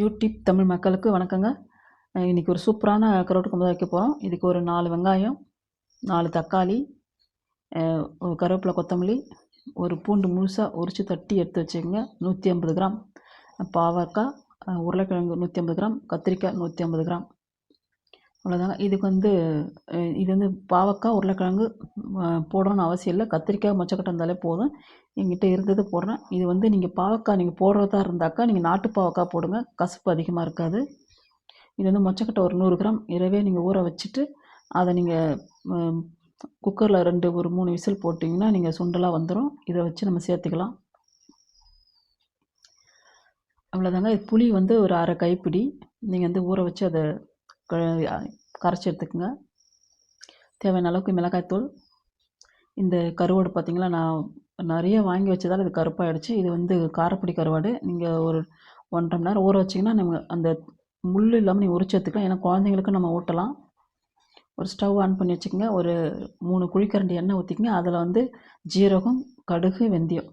YouTube Tamil மக்களுக்கு வணக்கங்க. இன்றைக்கி ஒரு சூப்பரான கரோட்டு குழம்பு வைக்க போகிறோம் இதுக்கு ஒரு நாலு வெங்காயம் நாலு தக்காளி ஒரு கருவேப்பிலை கொத்தமல்லி ஒரு பூண்டு முழுசாக உரித்து தட்டி எடுத்து வச்சுக்கோங்க. நூற்றி ஐம்பது கிராம். பாவக்காய் உருளைக்கிழங்கு நூற்றி ஐம்பது கிராம் கத்திரிக்காய் நூற்றி ஐம்பது கிராம். அவ்வளோதாங்க இதுக்கு வந்து இது வந்து பாவக்காய் உருளைக்கிழங்கு போடணும்னு அவசியம் இல்லை. கத்திரிக்காய் மொச்சக்கட்டை இருந்தாலே போதும். என்கிட்ட இருந்தது போடுறேன். இது வந்து நீங்கள் பாவக்காய் நீங்கள் போடுறதா இருந்தாக்கா நீங்கள் நாட்டு பாவக்காய் போடுங்க. கசப்பு அதிகமாக இருக்காது. இது வந்து மொச்சக்கட்டை ஒரு நூறு கிராம். இரவே நீங்கள் ஊற வச்சுட்டு அதை நீங்கள் குக்கரில் ரெண்டு ஒரு மூணு விசில் போட்டிங்கன்னா நீங்கள் சுண்டலாக வந்துடும் இதை வச்சு நம்ம சேர்த்துக்கலாம். அவ்வளோதாங்க இது புளி வந்து ஒரு அரை கைப்பிடி. நீங்கள் வந்து ஊற வச்சு அதை கரைச்சி எடுத்துக்கோங்க. தேவையான அளவுக்கு மிளகாய்த்தூள் இந்த கருவாடு பார்த்திங்கன்னா நான் நிறைய வாங்கி வச்சதால் இது கருப்பாயிடுச்சு. இது வந்து காரப்பொடி கருவாடு. நீங்கள் ஒரு ஒன்றரை மணி நேரம் ஊற வச்சிங்கன்னா நம்ம அந்த முள் இல்லாமல் நீங்கள் உரிச்சு எடுத்துக்கலாம். ஏன்னா குழந்தைங்களுக்கு நம்ம ஊட்டலாம். ஒரு ஸ்டவ் ஆன் பண்ணி வச்சுக்கோங்க. ஒரு மூணு குழிக்கரண்டி எண்ணெய் ஊற்றிக்கங்க அதில் வந்து ஜீரகம் கடுகு வெந்தயம்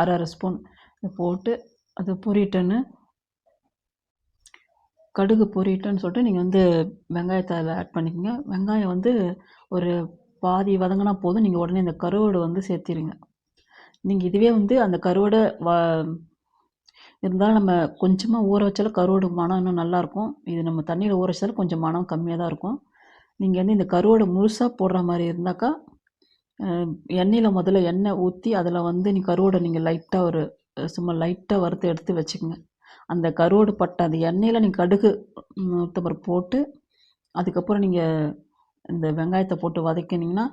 அரை அரை ஸ்பூன் இதை போட்டு அது பொரிட்டோன்னு கடுகு பொரிட்டோன்னு சொல்லிட்டு நீங்கள் வந்து வெங்காயத்தை அதில் ஆட் பண்ணிக்கோங்க. வெங்காயம் வந்து ஒரு பாதி வதங்கினா போதும். நீங்கள் உடனே இந்த கருவோடு வந்து சேர்த்திருங்க. நீங்கள் இதுவே வந்து அந்த கருவாடை வ இருந்தாலும் நம்ம கொஞ்சமாக ஊற வச்சாலும் கருவோடு மனம் இன்னும் நல்லாயிருக்கும் இது நம்ம தண்ணியில் ஊற வச்சாலும் கொஞ்சம் மனம் கம்மியாக தான் இருக்கும். நீங்கள் வந்து இந்த கருவாடை முழுசாக போடுற மாதிரி இருந்தாக்கா எண்ணெயில் முதல்ல எண்ணெய் ஊற்றி அதில் வந்து நீ கருவோடு நீங்கள் லைட்டாக ஒரு சும்மா லைட்டாக வறுத்து எடுத்து வச்சுக்கோங்க. அந்த கருவாடு பட்ட அந்த எண்ணெயில் நீங்கள் கடுகு உளுத்தம்பருப்பு போட்டு அதுக்கப்புறம் நீங்கள் இந்த வெங்காயத்தை போட்டு வதக்கினீங்கன்னா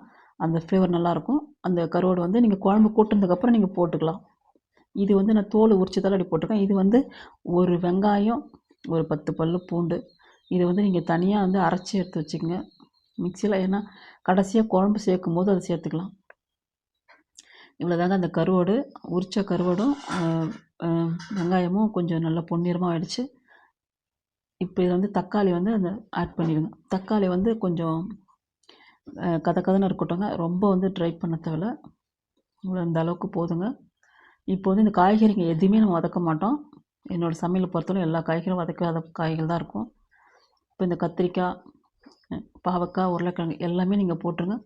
அந்த ஃப்ளேவர் நல்லாயிருக்கும். அந்த கருவாடு வந்து நீங்கள் குழம்பு கூட்டினதுக்கப்புறம் நீங்கள் போட்டுக்கலாம். இது வந்து நான் தோல் உரிச்சதால் அப்படி போட்டிருக்கேன். இது வந்து ஒரு வெங்காயம் ஒரு பத்து பல்லு பூண்டு இது வந்து நீங்கள் தனியாக வந்து அரைச்சி எடுத்து வச்சுக்கோங்க. மிக்சியில் ஏன்னா கடைசியாக குழம்பு சேர்க்கும் போது அதை சேர்த்துக்கலாம். இவ்வளோதாங்க அந்த கருவாடு உரிச்ச கருவாடும் வெங்காயமும் கொஞ்சம் நல்லா பொன்னிறமாக ஆகிடுச்சு இப்போ இது வந்து தக்காளி வந்து அந்த ஆட் பண்ணிடுங்க. தக்காளி வந்து கொஞ்சம் கத கதன்னு இருக்கட்டும்ங்க. ரொம்ப வந்து ட்ரை பண்ண தேவையில்ல. இவ்வளோ இந்த அளவுக்கு போதுங்க. இப்போ வந்து இந்த காய்கறிங்க எதுவுமே நம்ம வதக்க மாட்டோம். என்னோடய சமையலை பொறுத்தவரை எல்லா காய்கறியும் வதக்காத காய்கள் தான் இருக்கும். இப்போ இந்த கத்திரிக்காய் பாவக்காய் உருளைக்கிழங்கு எல்லாமே நீங்கள் போட்டுருங்க.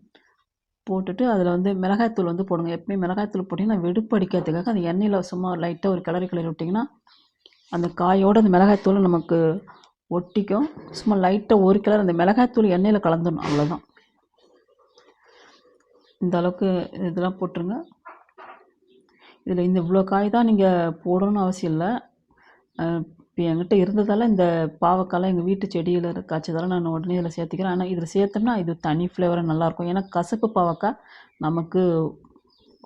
போட்டுட்டு அதில் வந்து மிளகாய்த்தூள் வந்து போடுங்க. எப்பவுமே மிளகாய்த்தூள் போட்டிங்கன்னா வெடுப்பு அடிக்கிறதுக்காக அந்த எண்ணெயில் சும்மா லைட்டாக ஒரு கிளறி கிளறி விட்டிங்கன்னா அந்த காயோட அந்த மிளகாய்த்தூள் நமக்கு ஒட்டிக்கும். சும்மா லைட்டாக ஒரு கிளர் அந்த மிளகாய்த்தூள் எண்ணெயில் கலந்துடணும். அவ்வளோதான் இந்த அளவுக்கு இதெல்லாம் போட்டுருங்க. இதில் இந்த இவ்வளோ காய் தான் நீங்கள் போடணும்னு அவசியம் இல்லை. இப்போ என்கிட்ட இருந்ததால் இந்த பாவக்காய்லாம் எங்கள் வீட்டு செடியில் காய்ச்சதால் நான் உடனே இதில் சேர்த்துக்கிறேன். ஆனால் இதில் சேர்த்தோம்னா இது தனி ஃப்ளேவராக நல்லாயிருக்கும் ஏன்னா கசப்பு பாவக்காய் நமக்கு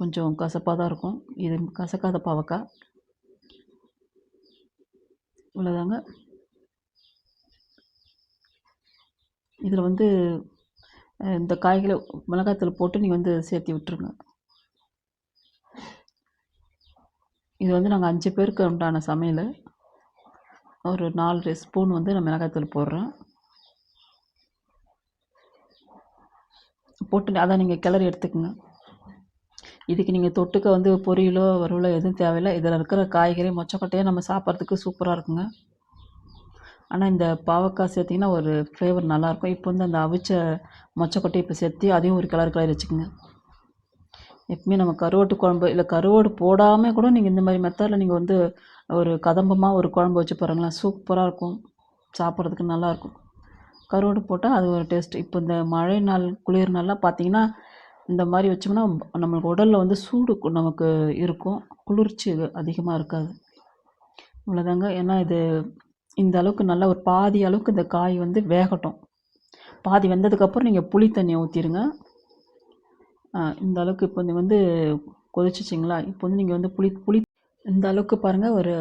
கொஞ்சம் கசப்பாக தான் இருக்கும். இது கசக்காத பாவக்காய். இவ்வளோதாங்க இதில் வந்து இந்த காய்களை மிளகாய்த்தூள் போட்டு நீங்கள் வந்து சேர்த்து விட்டுருங்க. இது வந்து நாங்கள் அஞ்சு பேருக்கு உண்டான சமையல். ஒரு நாலு ஸ்பூன் வந்து நான் மிளகாய்த்தூள் போடுறேன். போட்டு அதான் நீங்கள் கிளறி எடுத்துக்கோங்க. இதுக்கு நீங்கள் தொட்டுக்க வந்து பொரியலோ வறுவலோ எதுவும் தேவையில்லை. இதில் இருக்கிற காய்கறி மொச்சக்கொட்டையே நம்ம சாப்பிட்றதுக்கு சூப்பராக இருக்குங்க. ஆனால் இந்த பாவக்காய் சேர்த்திங்கன்னா ஒரு ஃப்ளேவர் நல்லாயிருக்கும். இப்போ வந்து அந்த அவிச்ச மொச்சக்கொட்டையை இப்போ சேர்த்து அதையும் ஒரு கலர் கலர் வச்சுக்கோங்க. எப்பவுமே நம்ம கருவாட்டு குழம்பு இல்லை கருவாடு போடாமல் கூட நீங்கள் இந்த மாதிரி மெத்தடில் நீங்கள் வந்து ஒரு கதம்பமாக ஒரு குழம்பு வச்சு பாருங்களேன். சூப்பராக இருக்கும். சாப்பிட்றதுக்கு நல்லாயிருக்கும் கருவாடு போட்டால் அது ஒரு டேஸ்ட் இப்போ இந்த மழை நாள் குளிர் நாள்லாம் பார்த்தீங்கன்னா இந்த மாதிரி வச்சோம்னா நம்மளுக்கு உடலில் வந்து சூடு நமக்கு இருக்கும். குளிர்ச்சி அதிகமாக இருக்காது. இவ்வளோதாங்க ஏன்னா இது இந்த அளவுக்கு நல்லா ஒரு பாதி அளவுக்கு இந்த காய் வந்து வேகட்டும். பாதி வெந்ததுக்கப்புறம் நீங்கள் புளி தண்ணியை ஊற்றிடுங்க இந்த அளவுக்கு இப்போ நீங்கள் வந்து கொதிச்சிச்சிங்களா? இப்போ வந்து நீங்கள் வந்து புளி புளி இந்த அளவுக்கு பாருங்கள் ஒரு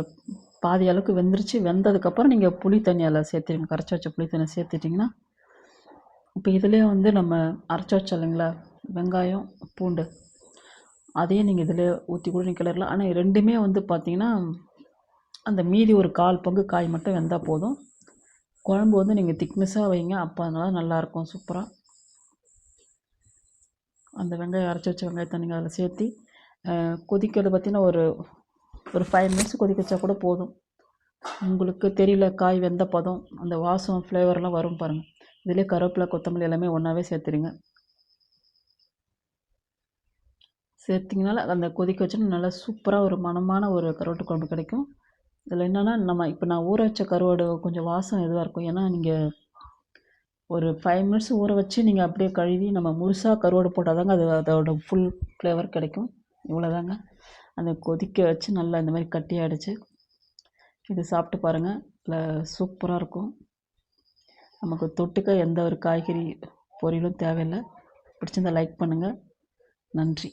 பாதி அளவுக்கு வெந்துருச்சு. வெந்ததுக்கப்புறம் நீங்கள் புளி தண்ணி அதில் சேர்த்துருங்க. கரைச்சி வச்ச புளி தண்ணி சேர்த்துட்டிங்கன்னா இப்போ இதுலேயே வந்து நம்ம அரைச்சி வச்சோம் இல்லைங்களா வெங்காயம் பூண்டு அதையும் நீங்கள் இதில் ஊற்றி கூட நீங்கள் கிளறலாம். ஆனால் ரெண்டுமே வந்து பார்த்தீங்கன்னா அந்த மீதி ஒரு கால் பங்கு காய் மட்டும் வெந்தால் போதும். குழம்பு வந்து நீங்கள் திக்னஸாக வைங்க. அப்போ அதனால நல்லாயிருக்கும் சூப்பராக அந்த வெங்காயம் அரைச்சி வச்ச வெங்காயத்தை நீங்கள் அதில் சேர்த்தி கொதிக்கிறது பார்த்திங்கன்னா ஒரு ஒரு ஃபைவ் மினிட்ஸ் கொதிக்க வச்சா கூட போதும். உங்களுக்கு தெரியல காய் வெந்த பதம் அந்த வாசம் ஃப்ளேவர்லாம் வரும் பாருங்கள் இதிலே கருவேப்பிலை கொத்தமல்லி எல்லாமே ஒன்றாவே சேர்த்துருங்க. சேர்த்திங்கனால அந்த கொதிக்க வச்சோன்னா நல்லா சூப்பராக ஒரு மனமான ஒரு கருவாட்டு குழம்பு கிடைக்கும். இதில் என்னென்னா நம்ம இப்போ நான் ஊற வச்ச கருவாடு கொஞ்சம் வாசம் இதுவாக இருக்கும். ஏன்னா நீங்கள் ஒரு ஃபைவ் மினிட்ஸ் ஊற வச்சு நீங்கள் அப்படியே கழுவி நம்ம முழுசாக கருவாடு போட்டால் தாங்க அது அதோட ஃபுல் ஃப்ளேவர் கிடைக்கும். இவ்வளோதாங்க அந்த கொதிக்க வச்சு நல்லா இந்த மாதிரி கட்டி அடிச்சு இது சாப்பிட்டு பாருங்கள் இல்லை சூப்பராக இருக்கும். நமக்கு தொட்டுக்க எந்த ஒரு காய்கறி பொரியலும் தேவையில்லை. பிடிச்சிருந்தா லைக் பண்ணுங்கள் நன்றி.